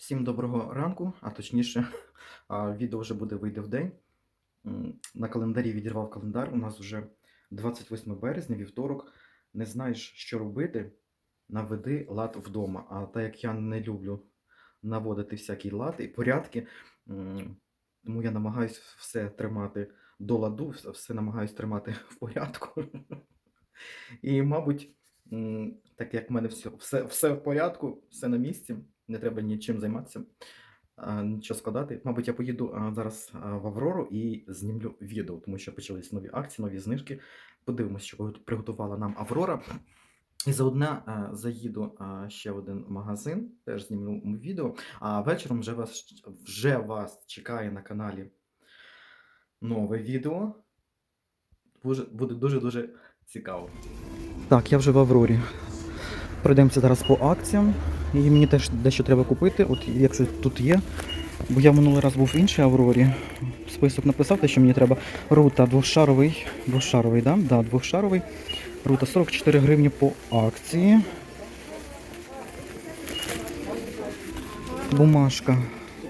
Всім доброго ранку, а точніше, відео вже буде вийде в день. На календарі відірвав календар. У нас вже 28 березня, вівторок. Не знаєш, що робити, наведи лад вдома. А так як я не люблю наводити всякі лад і порядки, тому я намагаюсь все тримати до ладу, все- намагаюсь тримати в порядку. І, мабуть, так як в мене все, все, все в порядку, все на місці, не треба нічим займатися, нічого складати. Мабуть, я поїду зараз в Аврору і знімлю відео, тому що почались нові акції, нові знижки. Подивимось, що приготу- приготувала нам Аврора. І заодно заїду ще в один магазин, теж знімлю відео. А вечором вже вас, вже вас чекає на каналі нове відео. Буде дуже-дуже цікаво. Так, я вже в Аврорі. Пройдемося зараз по акціям. І мені теж дещо треба купити, от якщо тут є. Бо я минулий раз був в іншій Аврорі. Список написав, те, що мені треба. Рута двошаровий. Двошаровий, да? Да, двошаровий. Рута 44 гривні по акції. Бумажка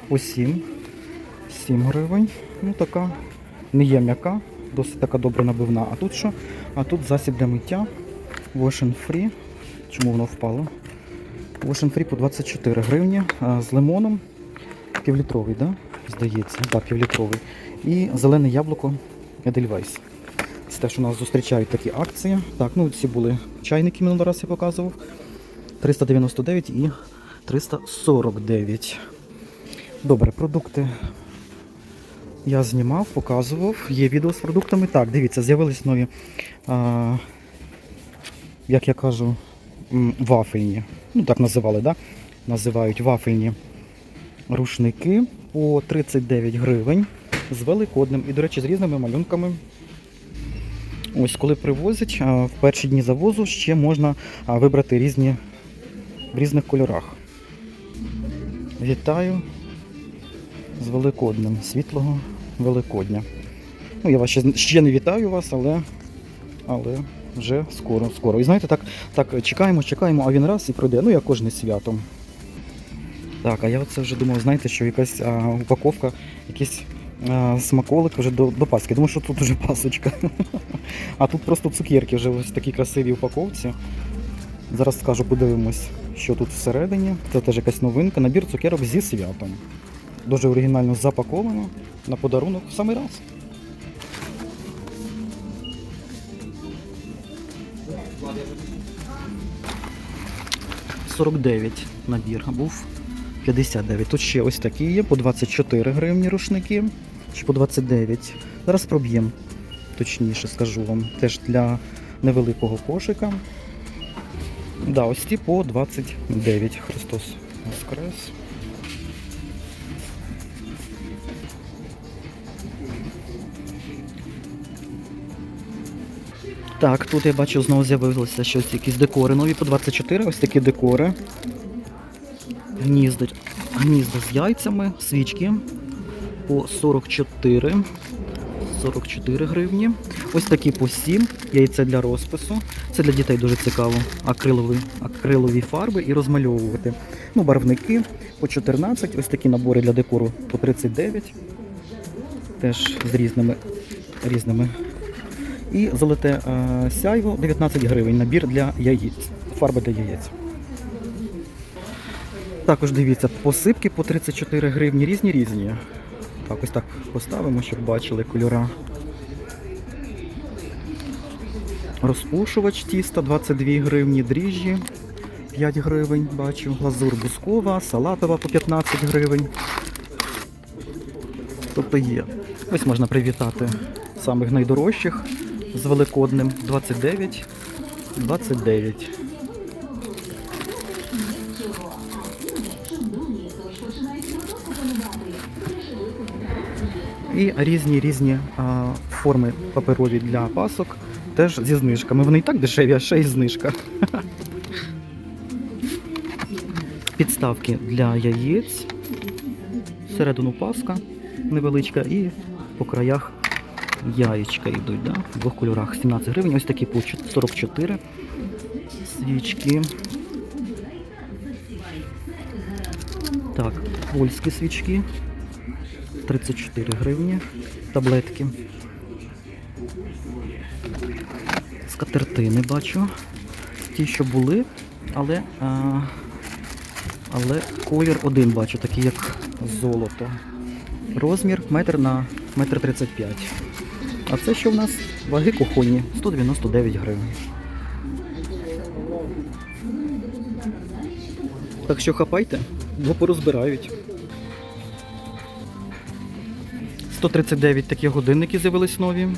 по 7. 7 гривень. Ну така. Не є м'яка, досить така добре набивна. А тут що? А тут засіб для миття. Wash and Free. Чому воно впало? And Free по 24 гривні з лимоном. Півлітровий, да? Здається, так, півлітровий. І зелене яблуко Edelweiss. Це те, що нас зустрічають такі акції. Так, ну ці були чайники минулий раз я показував. 399 і 349. Добре, продукти я знімав, показував. Є відео з продуктами. Так, дивіться, з'явились нові, а, як я кажу, вафельні. Ну, так називали, да? Називають вафельні рушники по 39 гривень з великодним і, до речі, з різними малюнками. Ось коли привозять, в перші дні завозу ще можна вибрати різні в різних кольорах. Вітаю з Великоднем, світлого Великодня. Ну, я вас ще, ще не вітаю вас, але, але вже скоро, скоро. І знаєте, так, так чекаємо, чекаємо, а він раз і пройде. Ну, як кожне свято. Так, а я оце вже думав, знаєте, що якась а, упаковка, якийсь смаколик вже до, до Пасхи. Думаю, що тут вже пасочка. А тут просто цукерки вже ось в такій красивій упаковці. Зараз скажу, подивимось, що тут всередині. Це теж якась новинка. Набір цукерок зі святом. Дуже оригінально запаковано на подарунок в самий раз. «49» набір був 59. Тут ще ось такі є, по 24 гривні рушники, чи по 29. Зараз проб'ємо, точніше скажу вам. Теж для невеликого кошика. Да, ось ті по 29. Христос Воскрес. Так, тут я бачу знову з'явилося щось, якісь декори нові по 24, ось такі декори. Гнізда, гнізда з яйцями, свічки по 44. 44 гривні. Ось такі по 7. Яйце для розпису. Це для дітей дуже цікаво. Акрилові, акрилові фарби і розмальовувати. Ну, барвники по 14. Ось такі набори для декору по 39. Теж з різними різними і золоте е, сяйво 19 гривень. Набір для яєць. Фарба для яєць. Також дивіться, посипки по 34 гривні різні різні. Так, ось так поставимо, щоб бачили кольора. Розпушувач тіста 22 гривні, дріжджі 5 гривень, бачу, глазур бускова, салатова по 15 гривень. Тобто є. Ось можна привітати самих найдорожчих з Великодним 29. 29. І різні різні а, форми паперові для пасок теж зі знижками. Вони і так дешеві, а ще й знижка. Підставки для яєць. Всередину паска невеличка і по краях яєчка йдуть, да? в двох кольорах 17 гривень, ось такі по 44 свічки. Так, польські свічки. 34 гривні. Таблетки. Скатертини бачу. Ті, що були, але, а, але колір один бачу, такий як золото. Розмір метр на метр 35. А це що в нас? Ваги кухонні 199 гривень. Так що хапайте, бо порозбирають. 139 такі годинники з'явились нові.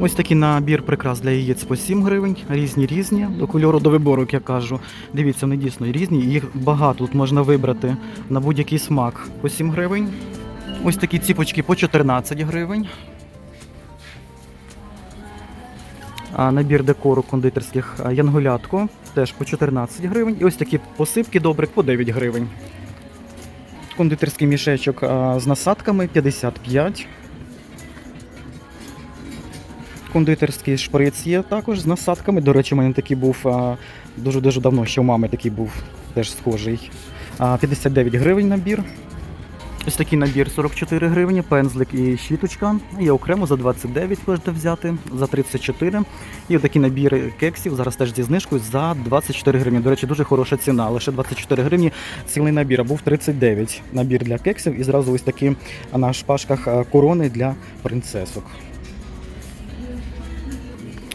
Ось такий набір прикрас для яєць по 7 гривень, різні різні, до кольору до вибору, як я кажу. Дивіться, вони дійсно різні, їх багато тут можна вибрати на будь-який смак по 7 гривень. Ось такі ціпочки по 14 гривень. Набір декору кондитерських а, теж по 14 гривень. І ось такі посипки добрик по 9 гривень. Кондитерський мішечок з насадками 55. Кондитерський шприц є також з насадками. До речі, у мене такий був дуже-дуже давно, ще у мами такий був теж схожий. 59 гривень набір. Ось такий набір 44 гривні, пензлик і щіточка. Є окремо за 29 можете взяти, за 34. І отакий набір кексів зараз теж зі знижкою за 24 гривні. До речі, дуже хороша ціна. Лише 24 гривні цілий набір, а був 39 набір для кексів і зразу ось такі на шпажках корони для принцесок.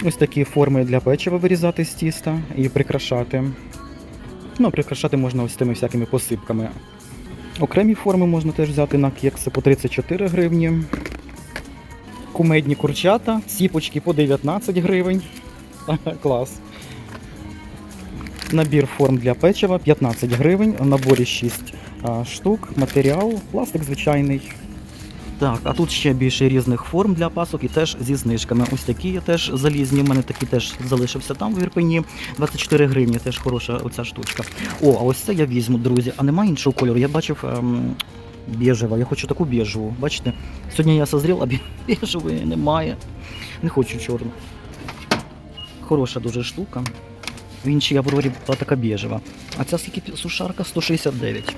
Ось такі форми для печива вирізати з тіста і прикрашати. Ну, прикрашати можна ось тими всякими посипками. Окремі форми можна теж взяти на кекси по 34 гривні. Кумедні курчата, сіпочки по 19 гривень. Клас. Набір форм для печива 15 гривень. В наборі 6 штук. Матеріал, пластик звичайний. Так, а тут ще більше різних форм для пасок і теж зі знижками. Ось такі є теж залізні. У мене такий теж залишився там в Ірпені. 24 гривні, теж хороша оця штучка. О, а ось це я візьму, друзі. А немає іншого кольору. Я бачив ем, біжева. Я хочу таку біжеву. Бачите? Сьогодні я созрів, а біжевої немає. Не хочу чорну. Хороша дуже штука. В іншій Аврорі була така біжева. А ця скільки сушарка 169.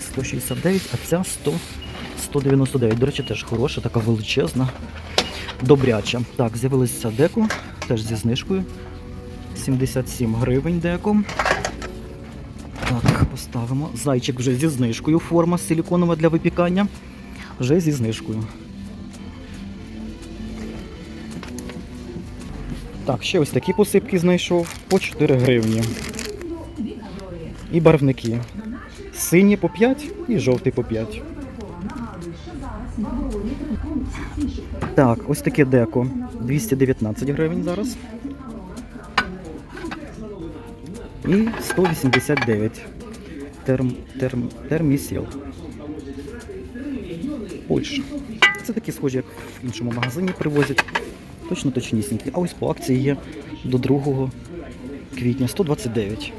169, а ця 100. 199. До речі, теж хороша, така величезна, добряча. Так, з'явилися деко, теж зі знижкою. 77 гривень деко. Так, поставимо. Зайчик вже зі знижкою. Форма силіконова для випікання. Вже зі знижкою. Так, ще ось такі посипки знайшов по 4 гривні. І барвники. Сині по 5 і жовтий по 5. Так, ось таке деко. 219 гривень зараз. І 189. Терм, терм, термісіл. Польща. Це такі схожі, як в іншому магазині привозять. Точно точнісінькі. А ось по акції є до 2 квітня 129.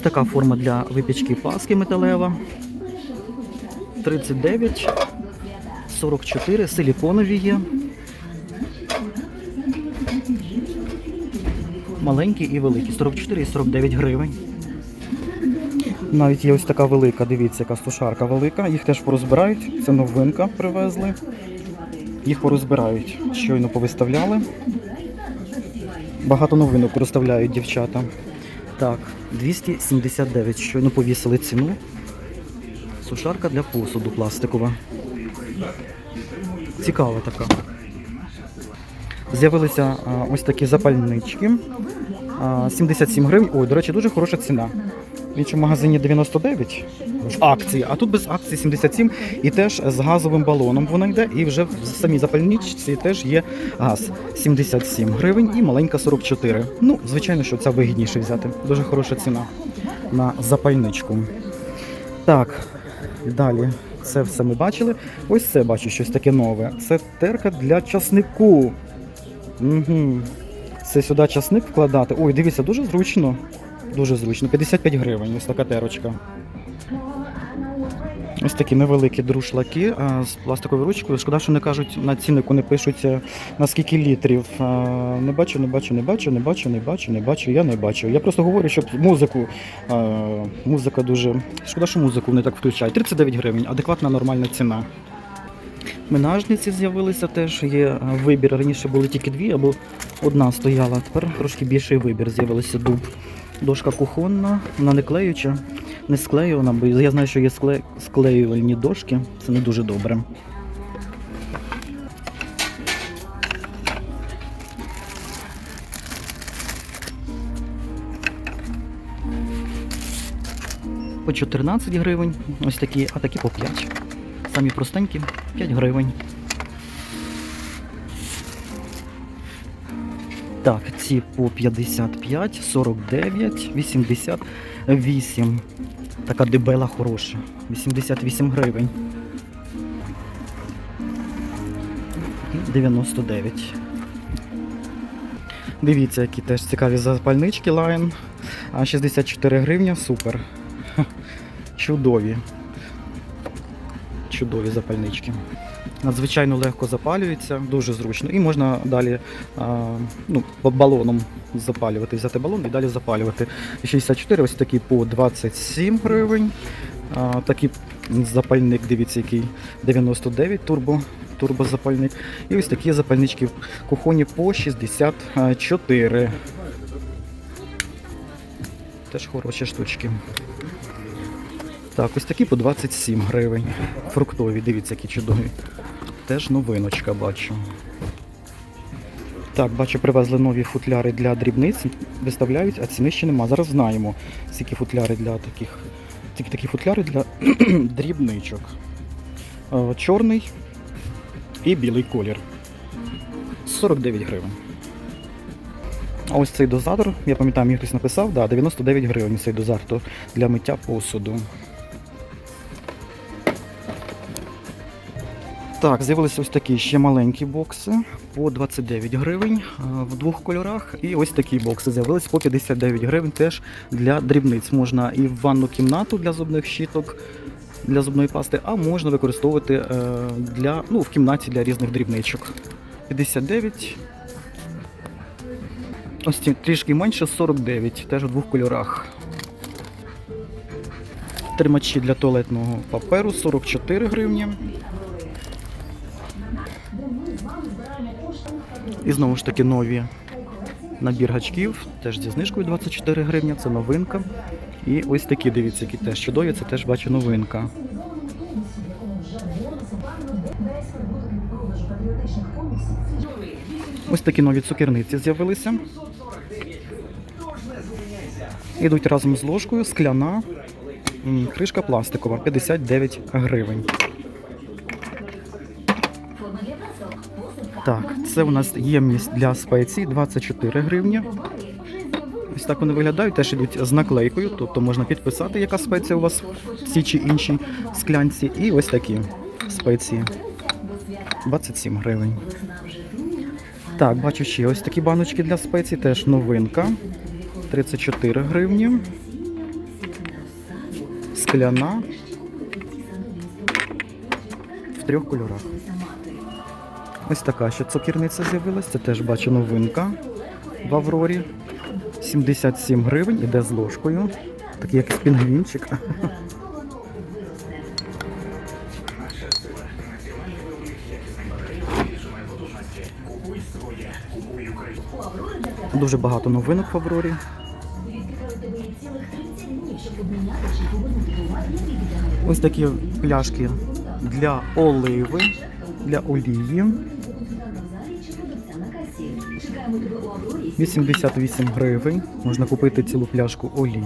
Ось така форма для випічки паски металева. 39, 44, силіконові є. Маленькі і великі. 44 і 49 гривень. Навіть є ось така велика, дивіться, яка сушарка велика. Їх теж порозбирають. Це новинка привезли. Їх порозбирають. Щойно повиставляли. Багато новинок розставляють дівчата. Так, 279. Щойно повісили ціну. Сушарка для посуду пластикова. Цікава така. З'явилися ось такі запальнички. А, 77 гривень. Ой, до речі, дуже хороша ціна. В іншому магазині 99 в акції, а тут без акції 77 і теж з газовим балоном вона йде. І вже в самій запальничці теж є газ 77 гривень і маленька 44. Ну, звичайно, що це вигідніше взяти. Дуже хороша ціна на запальничку. Так, далі це все ми бачили. Ось це бачу щось таке нове. Це терка для часнику. Угу. Це сюди часник вкладати. Ой, дивіться, дуже зручно. Дуже зручно. 55 гривень, ось така терочка. Ось такі невеликі друшлаки з пластиковою ручкою. Шкода, що не кажуть на ціннику, не пишуться на скільки літрів. Не бачу, не бачу, не бачу, не бачу, не бачу, не бачу, я не бачу. Я просто говорю, щоб музику. Музика дуже. Шкода, що музику не так включають. 39 гривень, адекватна нормальна ціна. Менажниці з'явилися теж. Є вибір. Раніше були тільки дві або одна стояла. Тепер трошки більший вибір. З'явилися дуб. Дошка кухонна, вона не клеюча, не склеювана, бо я знаю, що є скле... склеювальні дошки. Це не дуже добре. По 14 гривень, ось такі, а такі по 5. Самі простенькі 5 гривень. Так, ці по 55, 49, 88. Така дебела хороша. 88 гривень. 99. Дивіться, які теж цікаві запальнички. А 64 гривня, супер. Чудові. Чудові запальнички. Надзвичайно легко запалюється, дуже зручно. І можна далі ну, балоном запалювати, взяти балон і далі запалювати. 64, ось такий по 27 гривень. Такий запальник, дивіться, який 99 турбо, турбозапальник. І ось такі запальнички в кухоні по 64. Теж хороші штучки. Так, ось такі по 27 гривень. Фруктові, дивіться, які чудові. Теж новиночка бачу. Так, бачу, привезли нові футляри для дрібниць. Виставляють, а ціни ще нема. Зараз знаємо, скільки футляри для таких. Тільки такі футляри для дрібничок. Е, Чорний і білий колір. 49 гривень. А ось цей дозатор, я пам'ятаю, мені хтось написав, да, 99 гривень цей дозатор для миття посуду. Так, з'явилися ось такі ще маленькі бокси по 29 гривень в двох кольорах. І ось такі бокси з'явились по 59 гривень теж для дрібниць. Можна і в ванну кімнату для зубних щіток, для зубної пасти, а можна використовувати е, для, ну, в кімнаті для різних дрібничок. 59. Ось трішки менше 49, теж в двох кольорах. Тримачі для туалетного паперу 44 гривні. І знову ж таки нові набір гачків, теж зі знижкою 24 гривні, це новинка. І ось такі, дивіться, які теж чудові, це теж бачу новинка. Ось такі нові цукерниці з'явилися. Ідуть разом з ложкою, скляна, кришка пластикова, 59 гривень. Так, це у нас ємність для спецій 24 гривні. Ось так вони виглядають, теж йдуть з наклейкою, тобто можна підписати, яка спеція у вас в цій чи іншій склянці. І ось такі спеції. 27 гривень. Так, бачу ще ось такі баночки для спецій, теж новинка. 34 гривні. Скляна. В трьох кольорах. Ось така ще цукерниця з'явилась, це теж бачу новинка в Аврорі. 77 гривень, іде з ложкою. Такий як пінгвінчик. Дуже багато новинок в Аврорі. Ось такі пляшки для оливи, для олії. 88 гривень. Можна купити цілу пляшку олії.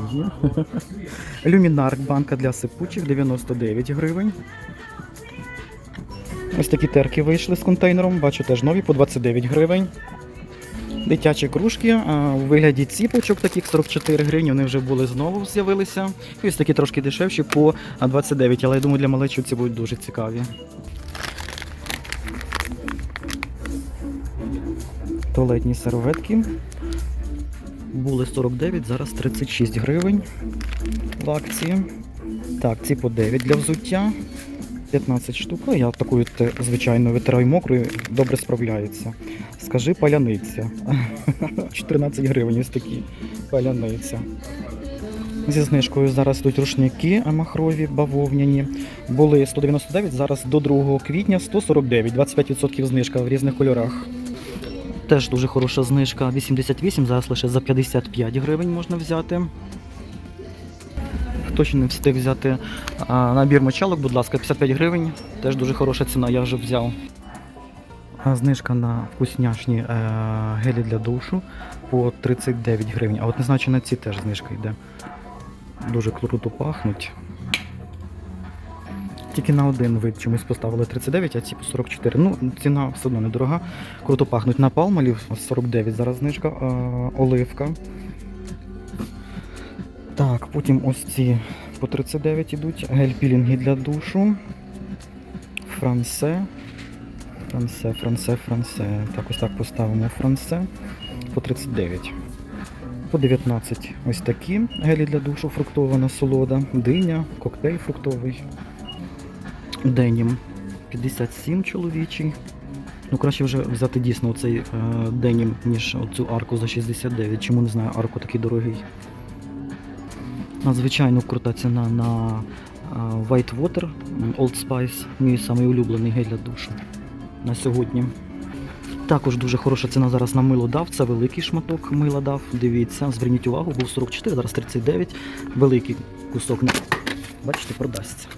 Люмінарк банка для сипучих 99 гривень. Ось такі терки вийшли з контейнером. Бачу теж нові по 29 гривень. Дитячі кружки у вигляді ціпочок, таких 44 гривні, вони вже були знову з'явилися. І ось такі трошки дешевші по 29, але я думаю, для малечі ці будуть дуже цікаві. Туалетні серветки. Були 49, зараз 36 гривень в акції. Так, ці по 9 для взуття. 15 штук. Ну, я такою звичайно витираю мокрою, добре справляється. Скажи паляниця. 14 гривень ось такі паляниця. Зі знижкою зараз йдуть рушники махрові, бавовняні. Були 199, зараз до 2 квітня 149, 25% знижка в різних кольорах. Теж дуже хороша знижка. 88, зараз лише за 55 гривень можна взяти. Хто ще не встиг взяти набір мочалок, будь ласка, 55 гривень. Теж дуже хороша ціна, я вже взяв. Знижка на вкусняшні е, гелі для душу по 39 гривень. А от не знаю, чи на ці теж знижка йде. Дуже круто пахнуть. Тільки на один вид чомусь поставили 39, а ці по 44. Ну, ціна все одно недорога. Круто пахнуть на палмалів 49 зараз знижка, е, оливка. Так, потім ось ці по 39 ідуть. Гель-пілінги для душу. Франсе. Франсе, франсе, франсе. Так, ось так поставимо франсе по 39. По 19 ось такі гелі для душу, фруктова насолода, диня, коктейль фруктовий. Денім 57 чоловічий. Ну, краще вже взяти дійсно оцей е, денім, ніж оцю арку за 69. Чому не знаю, арку такий дорогий. Надзвичайно крута ціна на е, White Water Old Spice, мій самий улюблений гель для душу на сьогодні. Також дуже хороша ціна зараз на мило дав. Це великий шматок мила дав. Дивіться, зверніть увагу, був 44, зараз 39. Великий кусок. Бачите, продасться.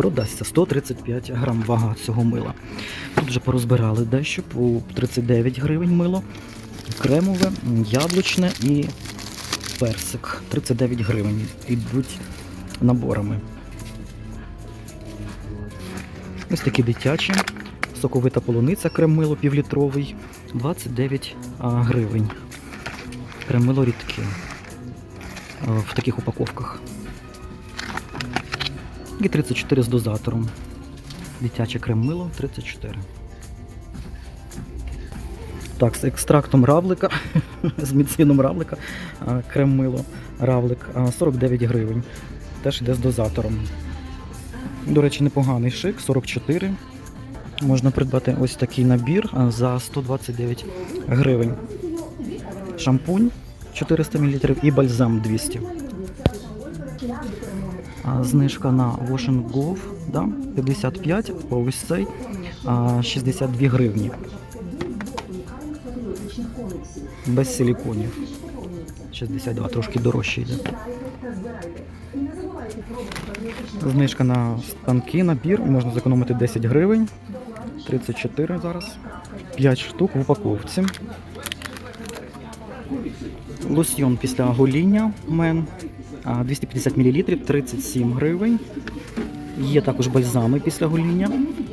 Продасться 135 грам вага цього мила. Тут вже порозбирали дещо по 39 гривень мило. Кремове, яблучне і персик. 39 гривень. Ідуть наборами. Ось такі дитячі. Соковита полуниця крем-мило півлітровий 29 гривень. Крем-мило рідке в таких упаковках. І 34 з дозатором. Дитяче крем-мило 34. Так, з екстрактом равлика, з міцином равлика, крем-мило равлик 49 гривень. Теж йде з дозатором. До речі, непоганий шик, 44. Можна придбати ось такий набір за 129 гривень. Шампунь 400 мл і бальзам 200. Знижка на Wash and Go да, 55, а ось цей а, 62 гривні. Без силіконів. 62, трошки дорожче йде. Знижка на станки, набір, можна зекономити 10 гривень. 34 зараз. 5 штук в упаковці. Лосьйон після гоління мен 250 мл, 37 гривень. Є також бальзами після гоління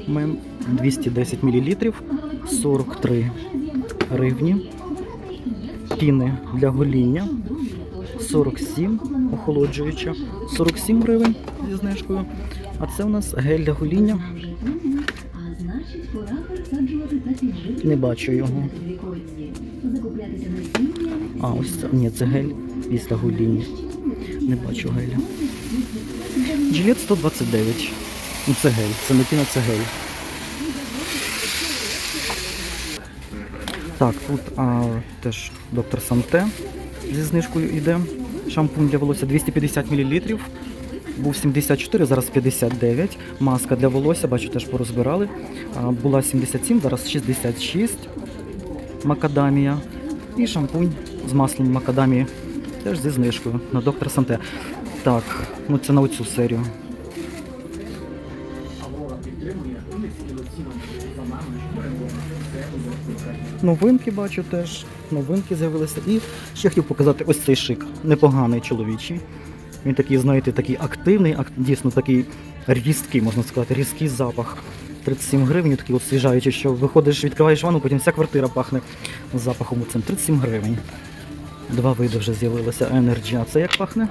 мен 210 мл, 43 гривні. Піни для гоління 47 охолоджуюча, 47 гривень зі знижкою. А це у нас гель для гоління. Не бачу його. А, ось це. Ні, це гель після гоління. Не бачу геля. Джилет 129. Ну це гель. Це не це гель. Так, тут а, теж доктор Санте зі знижкою йде. Шампунь для волосся 250 мл. Був 74, зараз 59. Маска для волосся, бачу, теж порозбирали. А, була 77, зараз 66. Макадамія. І шампунь з маслом макадамії. Теж зі знижкою на доктор Санте. Так, ну це на оцю серію. Новинки бачу теж. Новинки з'явилися. І ще хотів показати ось цей шик. Непоганий чоловічий. Він такий, знаєте, такий активний, ак- дійсно такий різкий, можна сказати, різкий запах. 37 гривень, такий от свіжаючий, що виходиш, відкриваєш ванну, потім вся квартира пахне запахом цим. 37 гривень. Два види вже з'явилося Energy. А це як пахне?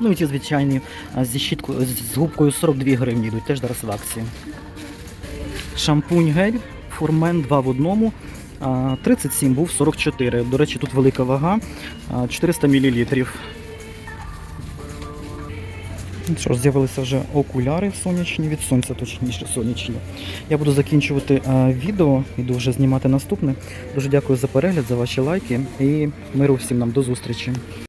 ну і ті звичайні зі щіткою, з губкою 42 гривні йдуть, теж зараз в акції. Шампунь гель, фурмен 2 в одному. 37 був 44. До речі, тут велика вага. 400 мл. Що з'явилися вже окуляри сонячні, від сонця точніше сонячні. Я буду закінчувати е, відео, іду вже знімати наступне. Дуже дякую за перегляд, за ваші лайки і миру всім нам до зустрічі.